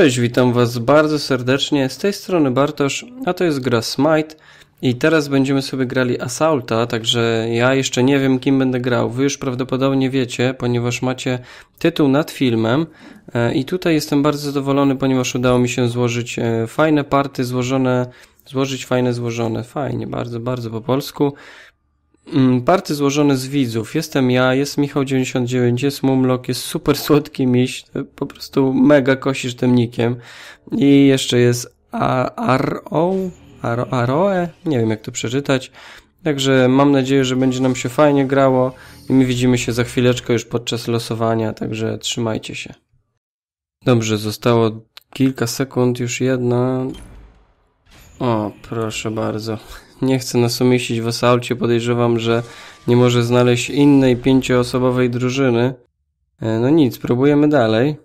Cześć, witam Was bardzo serdecznie. Z tej strony Bartosz, a to jest gra Smite. I teraz będziemy sobie grali Assaulta, także ja jeszcze nie wiem, kim będę grał. Wy już prawdopodobnie wiecie, ponieważ macie tytuł nad filmem. E, I tutaj jestem bardzo zadowolony, ponieważ udało mi się złożyć e, fajne party, złożone, złożyć fajne złożone. Fajnie, bardzo, bardzo po polsku. Mm, party złożone z widzów. Jestem ja, jest Michał99, jest Mumlok, jest super słodki miś, po prostu mega kosisz tym nikiem. I jeszcze jest Aro, Aroe, nie wiem jak to przeczytać. Także mam nadzieję, że będzie nam się fajnie grało i my widzimy się za chwileczkę już podczas losowania, także trzymajcie się. Dobrze, zostało kilka sekund, już jedna. O, proszę bardzo nie chce nas umieścić w asalcie. Podejrzewam, że nie może znaleźć innej pięcioosobowej drużyny. E, no nic, próbujemy dalej.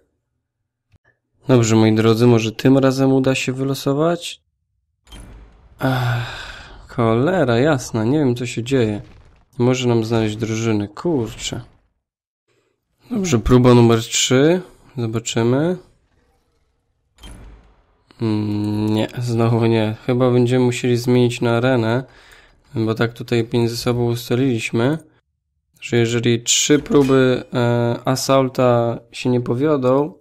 Dobrze, moi drodzy, może tym razem uda się wylosować? Ach, cholera, jasna, nie wiem co się dzieje. może nam znaleźć drużyny, kurczę. Dobrze, próba numer 3. Zobaczymy. Mm, nie, znowu nie. Chyba będziemy musieli zmienić na arenę, bo tak tutaj między sobą ustaliliśmy, że jeżeli trzy próby e, Assaulta się nie powiodą,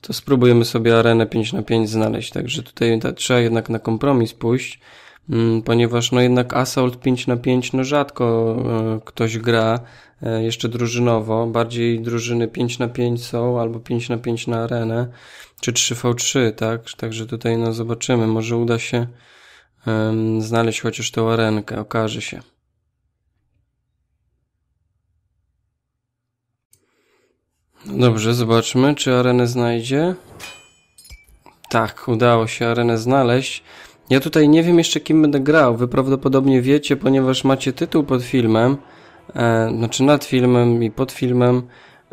to spróbujemy sobie arenę 5 na 5 znaleźć. Także tutaj ta, trzeba jednak na kompromis pójść, ponieważ no jednak Assault 5 na 5 no rzadko e, ktoś gra e, jeszcze drużynowo. Bardziej drużyny 5 na 5 są albo 5 na 5 na arenę czy 3v3, tak? Także tutaj no zobaczymy, może uda się um, znaleźć chociaż tę arenkę, okaże się. No dobrze, zobaczmy, czy arenę znajdzie. Tak, udało się arenę znaleźć. Ja tutaj nie wiem jeszcze kim będę grał. Wy prawdopodobnie wiecie, ponieważ macie tytuł pod filmem, e, znaczy nad filmem i pod filmem.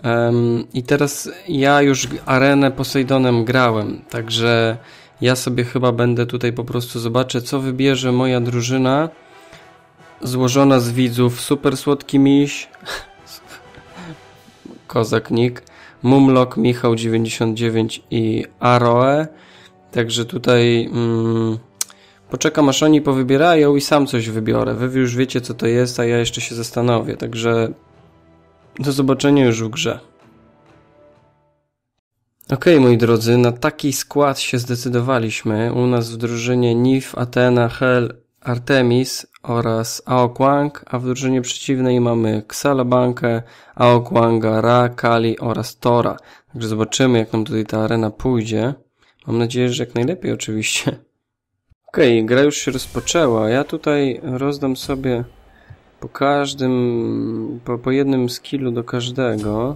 Um, I teraz ja już arenę Posejdonem grałem, także ja sobie chyba będę tutaj po prostu zobaczę, co wybierze moja drużyna złożona z widzów Super Słodki Miś, Kozak Nick, Mumlok, Michał 99 i Aroe. Także tutaj mm, poczekam aż oni powybierają i sam coś wybiorę. Wy już wiecie co to jest, a ja jeszcze się zastanowię. Także do zobaczenia już w grze. Ok, moi drodzy, na taki skład się zdecydowaliśmy. U nas w drużynie Nif, Athena, Hel, Artemis oraz Aokwang, a w drużynie przeciwnej mamy Xalabankę, Aokwanga, Ra, Kali oraz Tora. Także zobaczymy, jak nam tutaj ta arena pójdzie. Mam nadzieję, że jak najlepiej oczywiście. Ok, gra już się rozpoczęła. Ja tutaj rozdam sobie po każdym, po, po jednym skillu do każdego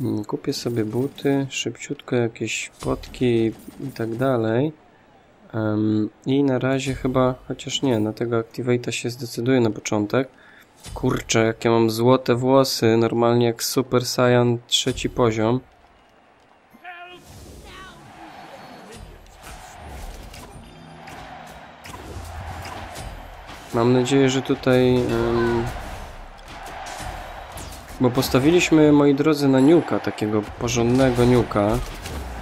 mm, kupię sobie buty, szybciutko jakieś potki i tak dalej. Um, I na razie chyba, chociaż nie, na tego Activate'a się zdecyduje na początek. Kurczę, jakie mam złote włosy, normalnie jak Super Saiyan trzeci poziom. Mam nadzieję, że tutaj... Um, bo postawiliśmy, moi drodzy, na niuka, takiego porządnego niuka.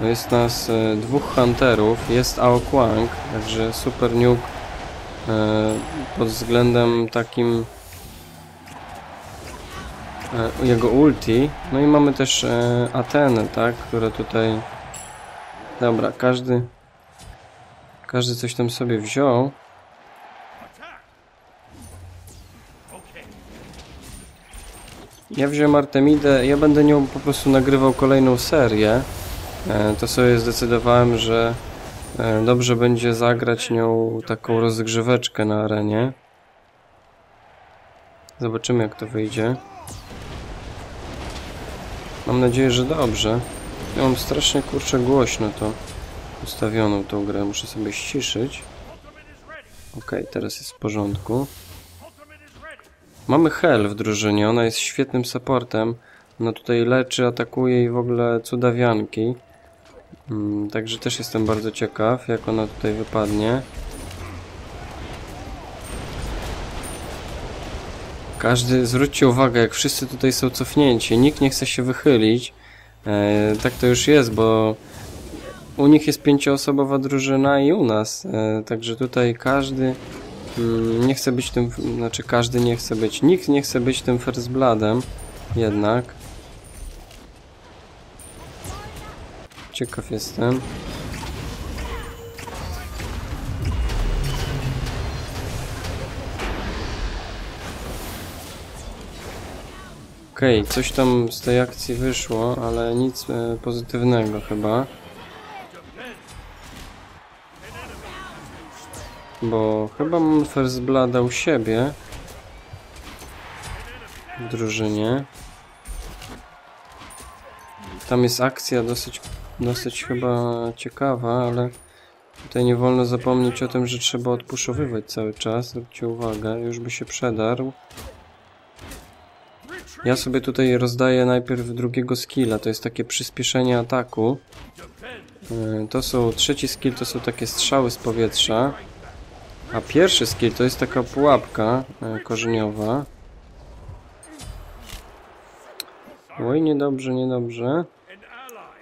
Jest nas e, dwóch hunterów, jest Ao Kwang, także super nuke e, pod względem takim e, jego ulti. No i mamy też e, Atenę, tak, która tutaj... Dobra, każdy... Każdy coś tam sobie wziął. Ja wziąłem Artemidę, ja będę nią po prostu nagrywał kolejną serię. E, to sobie zdecydowałem, że e, dobrze będzie zagrać nią taką rozgrzeweczkę na arenie. Zobaczymy jak to wyjdzie. Mam nadzieję, że dobrze. Ja mam strasznie kurczę głośno to ustawioną tą grę. Muszę sobie ściszyć. Ok, teraz jest w porządku. Mamy Hel w drużynie, ona jest świetnym supportem. Ona tutaj leczy, atakuje i w ogóle cudawianki. Hmm, także też jestem bardzo ciekaw, jak ona tutaj wypadnie. Każdy, zwróćcie uwagę, jak wszyscy tutaj są cofnięci, nikt nie chce się wychylić. E, tak to już jest, bo u nich jest pięcioosobowa drużyna i u nas. E, także tutaj każdy mm, nie chce być tym, znaczy każdy nie chce być, nikt nie chce być tym First Bloodem jednak. Ciekaw jestem. Okej, okay, coś tam z tej akcji wyszło, ale nic e, pozytywnego chyba. Bo chyba mam First Blooda u siebie w drużynie. Tam jest akcja dosyć, dosyć chyba ciekawa, ale tutaj nie wolno zapomnieć o tym, że trzeba odpuszowywać cały czas. Zwróćcie uwagę, już by się przedarł. Ja sobie tutaj rozdaję najpierw drugiego skilla, to jest takie przyspieszenie ataku. E, to są, trzeci skill to są takie strzały z powietrza. A pierwszy skill to jest taka pułapka e, korzeniowa. Oj, niedobrze, niedobrze.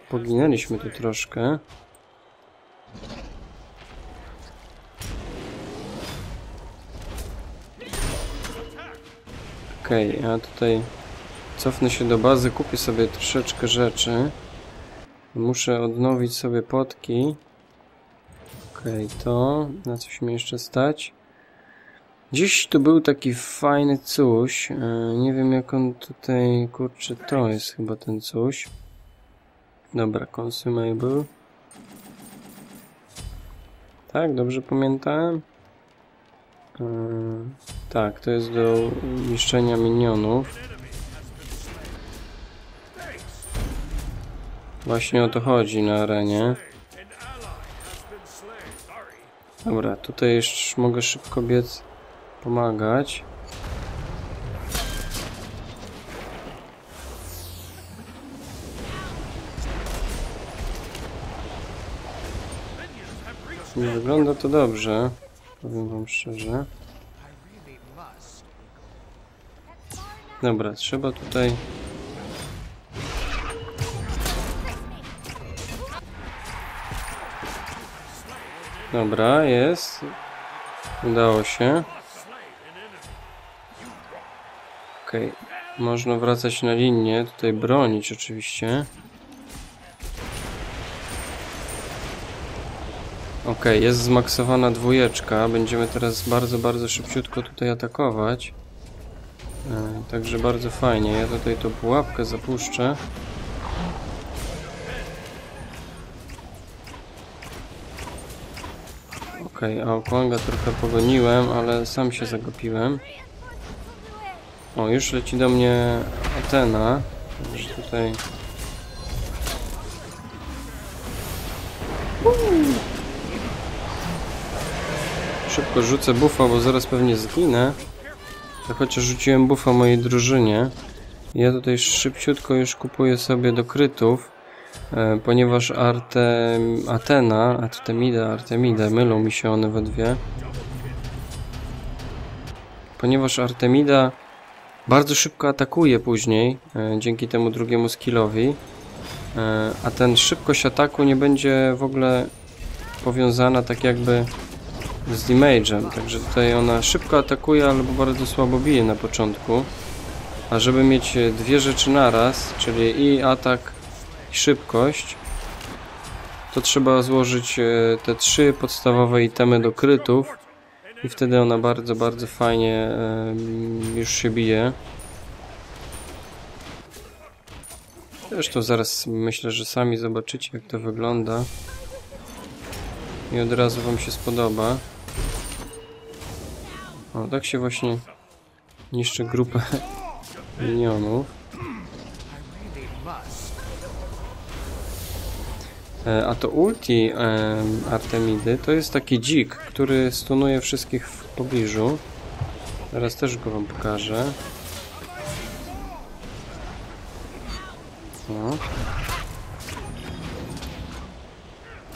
Poginęliśmy tu troszkę. Okej, okay, ja tutaj cofnę się do bazy, kupię sobie troszeczkę rzeczy. Muszę odnowić sobie potki. Okej, okay, to na coś mi jeszcze stać. Gdzieś tu był taki fajny coś. E, nie wiem jak on tutaj, kurczę, to jest chyba ten coś. Dobra, consumable. Tak, dobrze pamiętałem? E, tak, to jest do niszczenia minionów. Właśnie o to chodzi na arenie. Dobra, tutaj jeszcze mogę szybko biec pomagać. Nie wygląda to dobrze, powiem wam szczerze. Dobra, trzeba tutaj Dobra, jest. Udało się. Okay. Można wracać na linię. Tutaj bronić oczywiście. Ok, jest zmaksowana dwójeczka. Będziemy teraz bardzo, bardzo szybciutko tutaj atakować. E, także bardzo fajnie. Ja tutaj tą pułapkę zapuszczę. Okej, okay, a Okwanga trochę pogoniłem, ale sam się zagopiłem. O, już leci do mnie Atena. Także tutaj... Szybko rzucę buffa, bo zaraz pewnie zginę. To chociaż rzuciłem buffa mojej drużynie. Ja tutaj szybciutko już kupuję sobie do krytów. E, ponieważ Artem, Atena, Artemida, Artemida, mylą mi się one we dwie. Ponieważ Artemida bardzo szybko atakuje później, e, dzięki temu drugiemu skillowi, e, a ten szybkość ataku nie będzie w ogóle powiązana tak jakby z damage'em, także tutaj ona szybko atakuje albo bardzo słabo bije na początku. A żeby mieć dwie rzeczy naraz, czyli i atak i szybkość, to trzeba złożyć e, te trzy podstawowe itemy do krytów i wtedy ona bardzo, bardzo fajnie już się bije. Zresztą zaraz myślę, że sami zobaczycie jak to wygląda i od razu wam się spodoba. O, tak się właśnie niszczy grupę minionów. A to ulti e, Artemidy to jest taki dzik, który stunuje wszystkich w pobliżu. Teraz też go wam pokażę. No.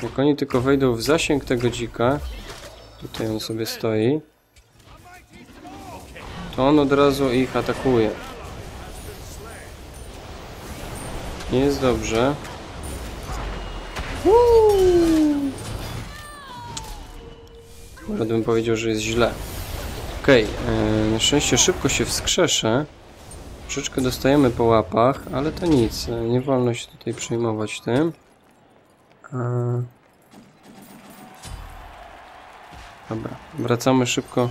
Jak oni tylko wejdą w zasięg tego dzika, tutaj on sobie stoi, to on od razu ich atakuje. Nie jest dobrze. Nawet bym powiedział, że jest źle. Okej, okay, na szczęście szybko się wskrzeszę. Troszeczkę dostajemy po łapach, ale to nic. E, nie wolno się tutaj przejmować tym. E, dobra, wracamy szybko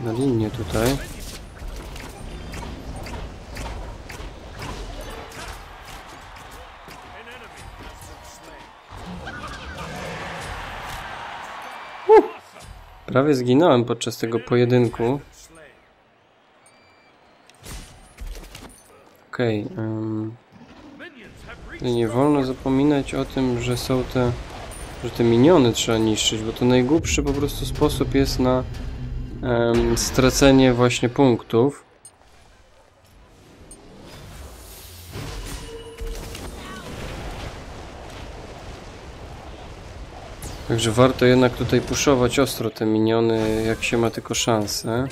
na linię tutaj. Prawie zginąłem podczas tego pojedynku. Okej, okay, nie wolno zapominać o tym, że są te, że te miniony trzeba niszczyć, bo to najgłupszy po prostu sposób jest na em, stracenie właśnie punktów. Także warto jednak tutaj puszować ostro te miniony, jak się ma tylko szansę.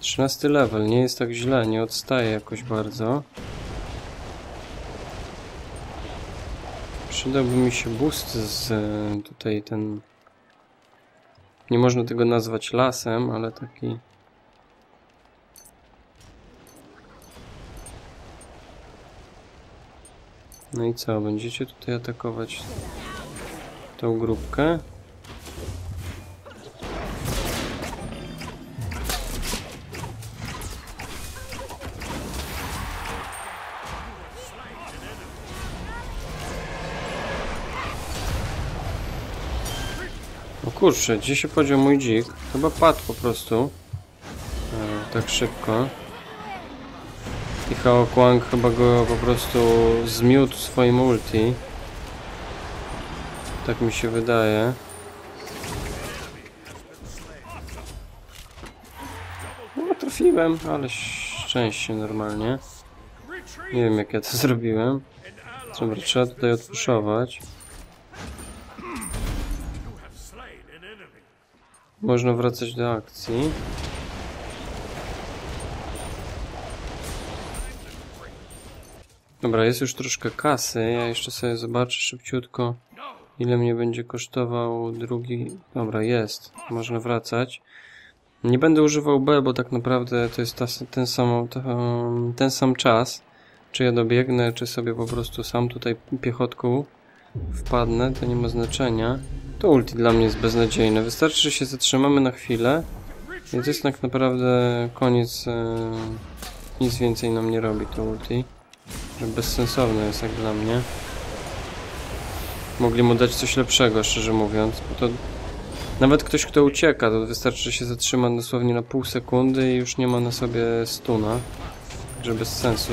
13 level, nie jest tak źle, nie odstaje jakoś bardzo. Przydałby mi się boost z e, tutaj ten... Nie można tego nazwać lasem, ale taki... No i co, będziecie tutaj atakować tą grupkę? O kurczę, gdzie się podział mój dzik? Chyba padł po prostu. E, tak szybko. I Hao Kwang chyba go po prostu zmiótł swoim ulti. Tak mi się wydaje. No trafiłem, ale szczęście normalnie. Nie wiem jak ja to zrobiłem. Dobra, trzeba tutaj odpuszować. Można wracać do akcji. Dobra, jest już troszkę kasy. Ja jeszcze sobie zobaczę szybciutko, ile mnie będzie kosztował drugi... Dobra, jest. Można wracać. Nie będę używał B, bo tak naprawdę to jest ta, ten, sam, ten sam czas. Czy ja dobiegnę, czy sobie po prostu sam tutaj piechotką wpadnę, to nie ma znaczenia. To ulti dla mnie jest beznadziejne. Wystarczy, że się zatrzymamy na chwilę i to jest tak naprawdę koniec. E, nic więcej nam nie robi to ulti. Że bezsensowne jest jak dla mnie. Mogli mu dać coś lepszego, szczerze mówiąc. Bo to nawet ktoś, kto ucieka, to wystarczy, że się zatrzyma dosłownie na pół sekundy i już nie ma na sobie stuna. Że bez sensu.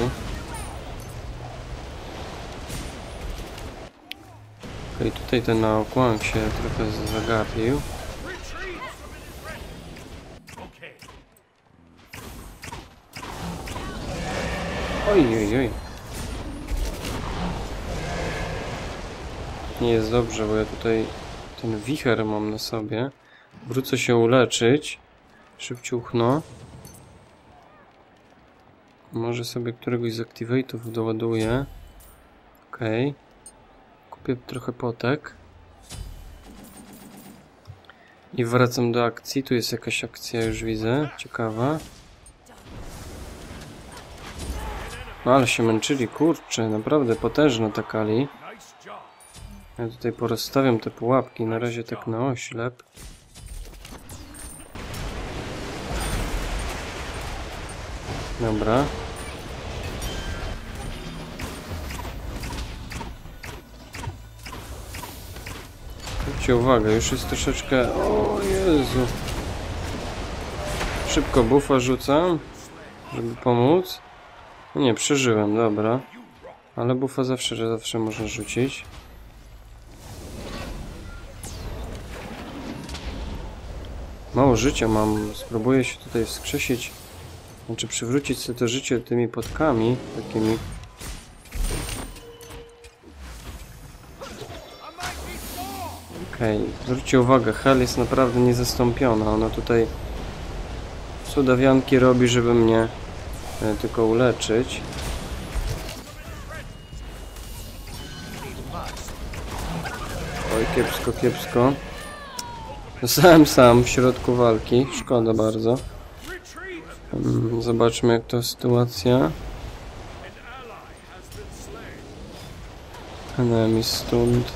Okej, okay, tutaj ten Naokłang się trochę zagapił. Oj, oj, oj. Nie jest dobrze, bo ja tutaj ten wicher mam na sobie. Wrócę się uleczyć. Szybciuchno. Może sobie któregoś z activate'ów doładuję. Okej. Okay. Kupię trochę potek. I wracam do akcji. Tu jest jakaś akcja, już widzę. Ciekawa. No ale się męczyli, kurczę, naprawdę potężna ta kali. Ja tutaj porozstawiam te pułapki, na razie tak na oślep. Dobra. Zwróćcie uwagę, już jest troszeczkę... O Jezu. Szybko buffa rzucam, żeby pomóc. Nie, przeżyłem, dobra. Ale buffa zawsze, że zawsze można rzucić. Mało życia mam. Spróbuję się tutaj wskrzesić. Znaczy przywrócić sobie to życie tymi potkami takimi. Okej, okay. zwróćcie uwagę, Hel jest naprawdę niezastąpiona. Ona tutaj cudawianki robi, żeby mnie e, tylko uleczyć. Oj, kiepsko, kiepsko. Zostałem sam w środku walki. Szkoda bardzo. Mm, Zobaczmy jak to sytuacja. Enemy stund.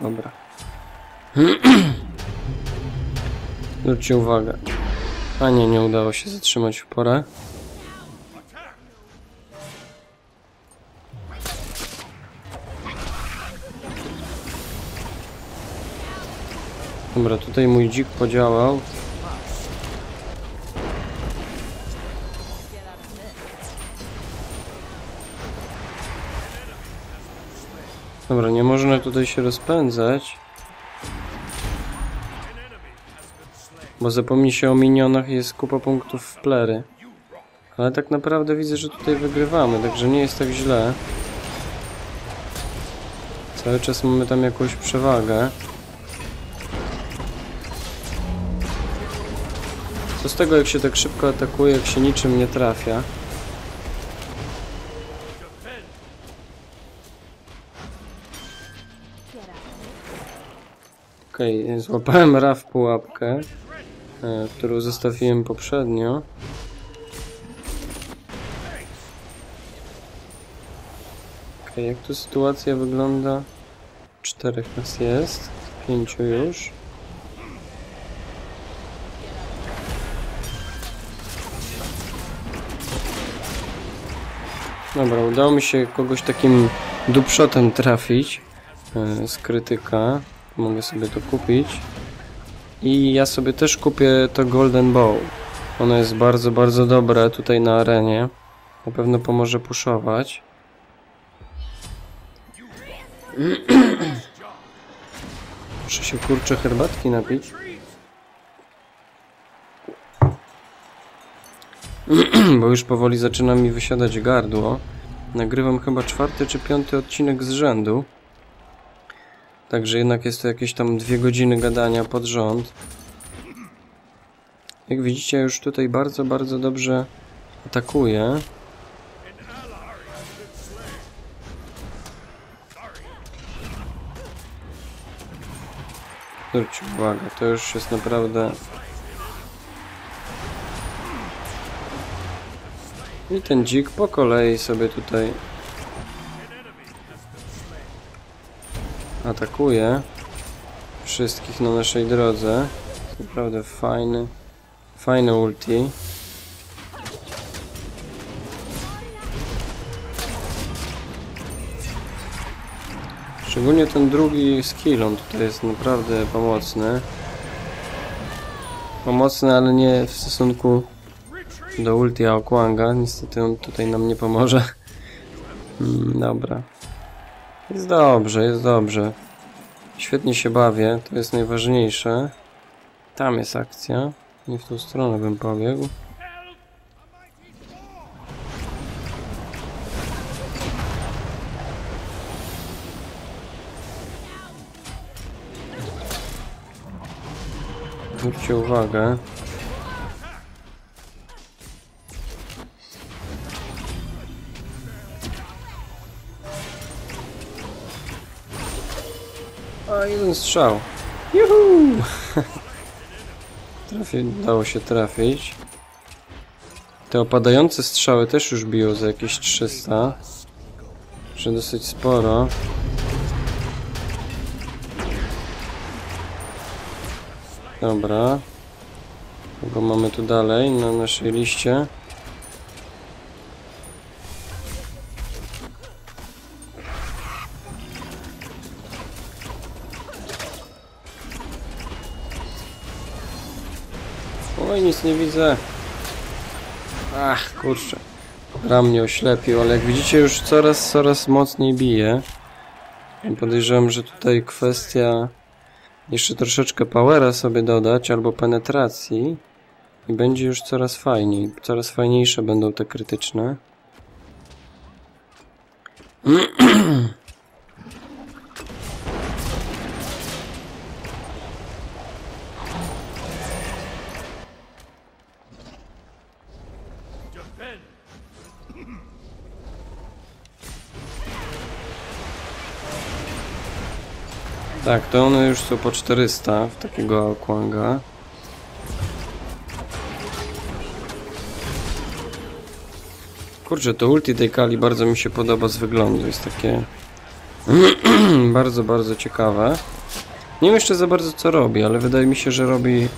Dobra. Zwróćcie uwagę. A nie, nie udało się zatrzymać w porę. Dobra, tutaj mój dzik podziałał. Dobra, nie można tutaj się rozpędzać. Bo zapomni się o minionach jest kupa punktów w plery. Ale tak naprawdę widzę, że tutaj wygrywamy, także nie jest tak źle. Cały czas mamy tam jakąś przewagę. Co z tego, jak się tak szybko atakuje, jak się niczym nie trafia? Okej, złapałem raf pułapkę, e, którą zostawiłem poprzednio. Okej, jak tu sytuacja wygląda? Czterech nas jest, pięciu już. Dobra, udało mi się kogoś takim dupshotem trafić e, z krytyka. Mogę sobie to kupić. I ja sobie też kupię to Golden Bow. Ono jest bardzo, bardzo dobre tutaj na arenie. Na pewno pomoże puszować. Muszę się kurczę herbatki napić. Bo już powoli zaczyna mi wysiadać gardło. Nagrywam chyba czwarty czy piąty odcinek z rzędu. Także jednak jest to jakieś tam dwie godziny gadania pod rząd. Jak widzicie, już tutaj bardzo, bardzo dobrze atakuje. Zwróćcie uwagę, to już jest naprawdę... I ten dzik po kolei sobie tutaj atakuje wszystkich na naszej drodze. Naprawdę fajny, fajny ulti. Szczególnie ten drugi skill, on tutaj jest naprawdę pomocny. Pomocny, ale nie w stosunku do ulti Aokwanga. Niestety on tutaj nam nie pomoże. Mm, dobra. Jest dobrze, jest dobrze. Świetnie się bawię, to jest najważniejsze. Tam jest akcja. Nie w tą stronę bym pobiegł. Zwróćcie uwagę. Jeden strzał. Juhu! Trafi, dało się trafić. Te opadające strzały też już biją za jakieś 300. Że dosyć sporo. Dobra. Kogo mamy tu dalej na naszej liście? Nie widzę. Ach, kurczę. Ram mnie oślepił, ale jak widzicie już coraz, coraz mocniej bije. Podejrzewam, że tutaj kwestia jeszcze troszeczkę powera sobie dodać, albo penetracji i będzie już coraz fajniej. Coraz fajniejsze będą te krytyczne. Tak, to one już są po 400 w takiego Aquanga. Kurczę, to ulti tej Kali bardzo mi się podoba z wyglądu. Jest takie bardzo, bardzo ciekawe. Nie wiem jeszcze za bardzo co robi, ale wydaje mi się, że robi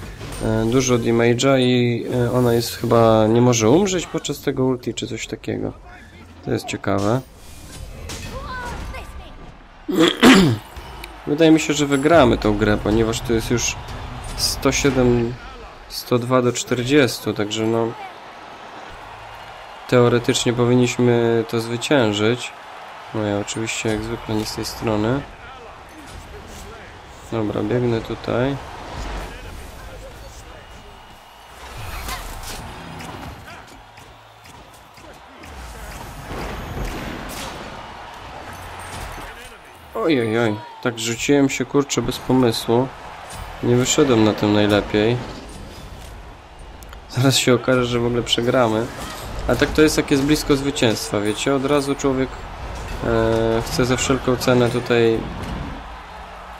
e, dużo damage'a i e, ona jest chyba nie może umrzeć podczas tego ulti czy coś takiego. To jest ciekawe. Wydaje mi się, że wygramy tą grę, ponieważ to jest już 107, 102 do 40, także no teoretycznie powinniśmy to zwyciężyć. No ja oczywiście jak zwykle nie z tej strony. Dobra, biegnę tutaj. Oj, oj, oj. Tak rzuciłem się kurczę bez pomysłu. Nie wyszedłem na tym najlepiej. Zaraz się okaże, że w ogóle przegramy. A tak to jest jak jest blisko zwycięstwa, wiecie? Od razu człowiek e, chce za wszelką cenę tutaj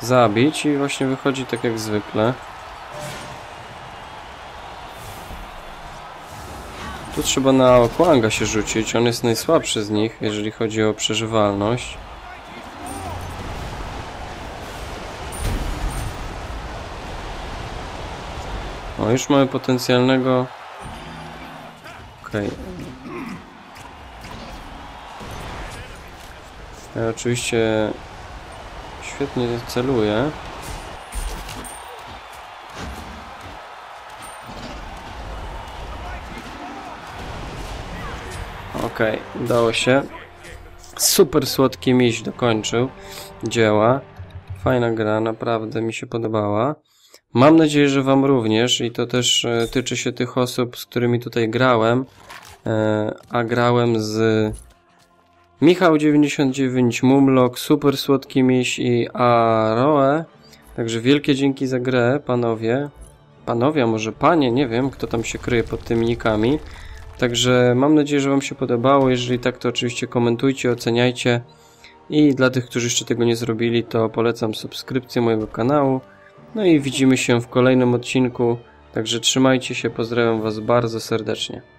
zabić i właśnie wychodzi tak jak zwykle. Tu trzeba na Okwanga się rzucić, on jest najsłabszy z nich, jeżeli chodzi o przeżywalność. O, już mamy potencjalnego... Okej. Okay. Ja oczywiście świetnie celuję. Okej, okay, udało się. Super słodki miś dokończył dzieła. Fajna gra, naprawdę mi się podobała. Mam nadzieję, że Wam również i to też e, tyczy się tych osób, z którymi tutaj grałem, e, a grałem z Michał99, Mumlok, Super Słodki Miś i Aroe. Także wielkie dzięki za grę, panowie. Panowie, może panie, nie wiem, kto tam się kryje pod tymi nikami. Także mam nadzieję, że Wam się podobało. Jeżeli tak, to oczywiście komentujcie, oceniajcie. I dla tych, którzy jeszcze tego nie zrobili, to polecam subskrypcję mojego kanału. No i widzimy się w kolejnym odcinku. Także trzymajcie się, pozdrawiam Was bardzo serdecznie.